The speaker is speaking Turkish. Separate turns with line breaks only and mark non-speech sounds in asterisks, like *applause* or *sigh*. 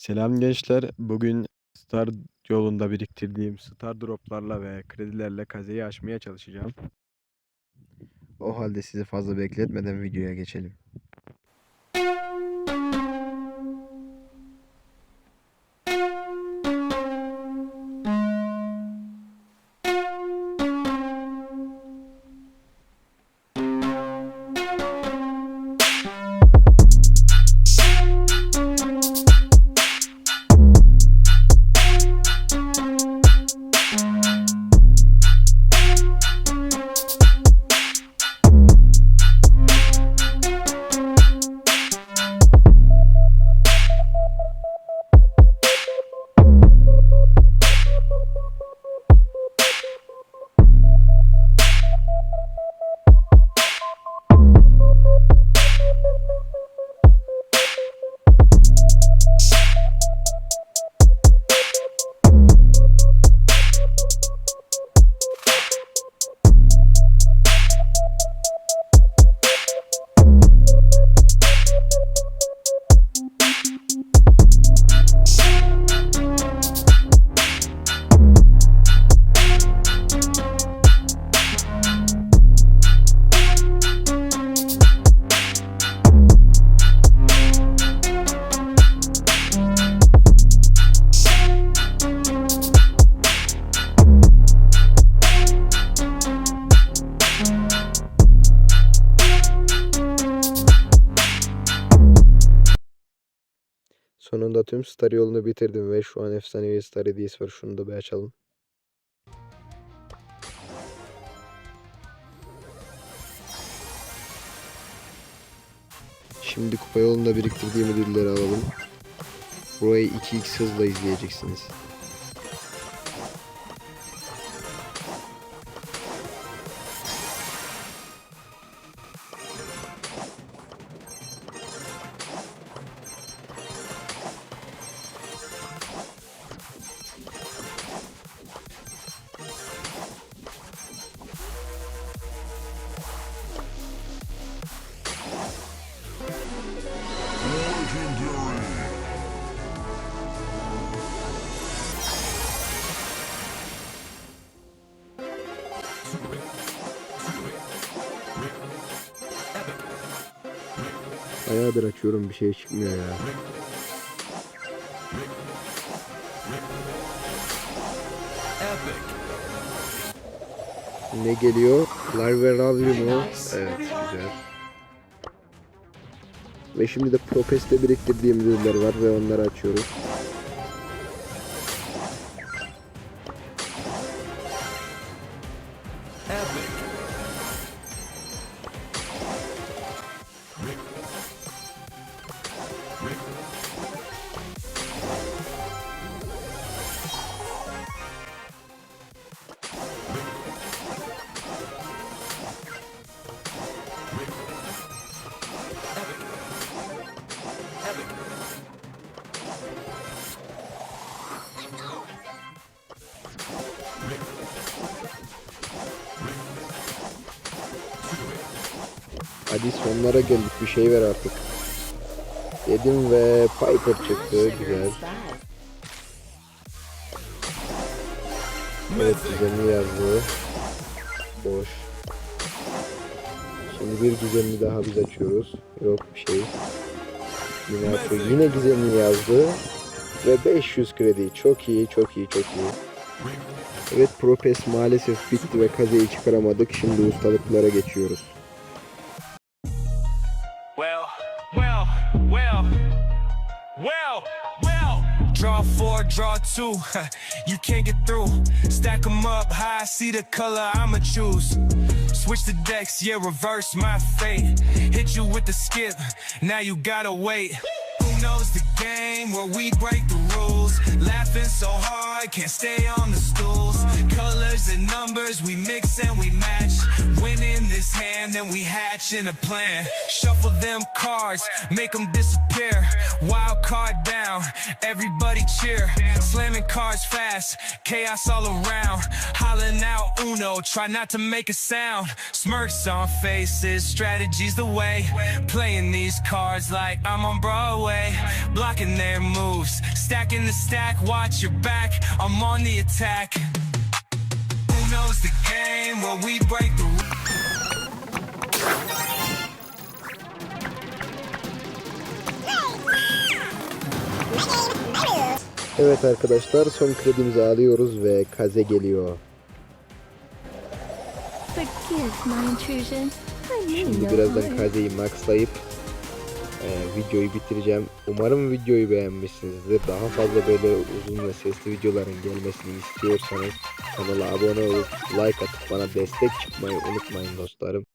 Selam gençler. Bugün Star yolunda biriktirdiğim Star Drop'larla ve kredilerle kazeyi aşmaya çalışacağım. O halde sizi fazla bekletmeden videoya geçelim. Sonunda tüm Star yolunu bitirdim ve şu an efsanevi Star hediyesi var. Şunu da bir açalım. Şimdi kupa yolunda biriktirdiğim ödülleri alalım. Burayı 2x hızla izleyeceksiniz. Bayağıdır açıyorum bir şey çıkmıyor ya. Ne geliyor? Larveravium Evet güzel. Ve şimdi de Propest'te biriktirdiğim ürünler var ve onları açıyoruz. Hadi sonlara geldik bir şey ver artık. Dedim ve Piper çıktı güzel. Evet gizemli yazdı. Boş. Şimdi bir gizemli daha biz açıyoruz. Yok bir şey. Yine açıyor. Yine gizemli yazdı. Ve 500 kredi. Çok iyi, çok iyi, çok iyi. Evet Propes maalesef bitti ve kazeyi çıkaramadık. Şimdi ustalıklara geçiyoruz.
Draw four, draw two. *laughs* you can't get through. Stack them up high, see the color I'ma choose. Switch the decks, yeah, reverse my fate. Hit you with the skip, now you gotta wait. Who knows the game where we break the rules? Laughing so hard, can't stay on the stools. Colors and numbers, we mix and we match. Win in this hand, then we hatch in a plan. Shuffle them cards, make them disappear. Wild card down, everybody cheer. Slamming cars fast, chaos all around. Hollering out Uno, try not to make a sound. Smirks on faces, strategies the way. Playing these cards like I'm on Broadway. Blocking their moves, stacking the stack, watch your back. I'm on the attack. Knows the game? Well, we break the.
Evet arkadaşlar son kredimizi alıyoruz ve kaze geliyor. Şimdi birazdan kazeyi maxlayıp e, videoyu bitireceğim. Umarım videoyu beğenmişsinizdir. Daha fazla böyle uzun ve sesli videoların gelmesini istiyorsanız kanala abone olup like atıp bana destek çıkmayı unutmayın dostlarım.